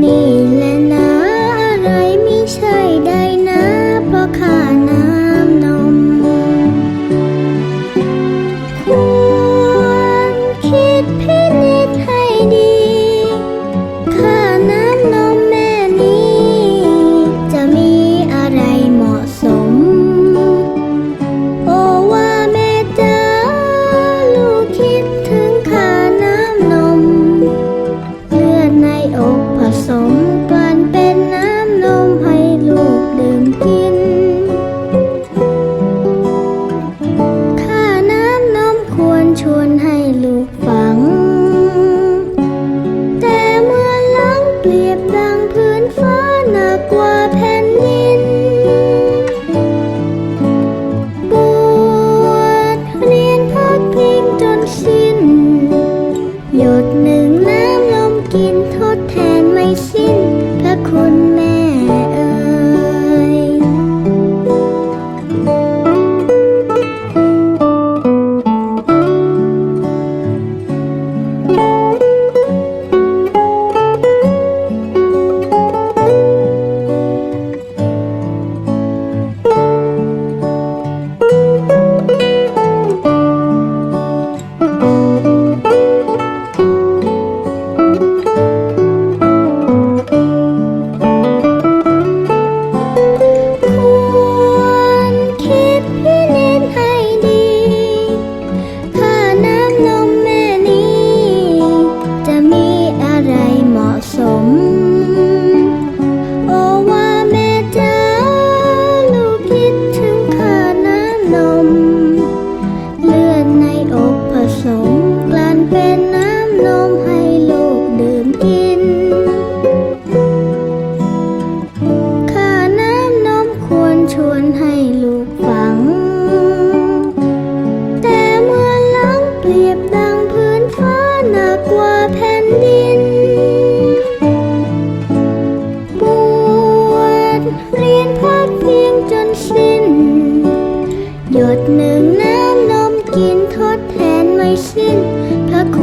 你累 หยดหนึ่งน้ำนมกินทดแทนไม่สิ้นพระค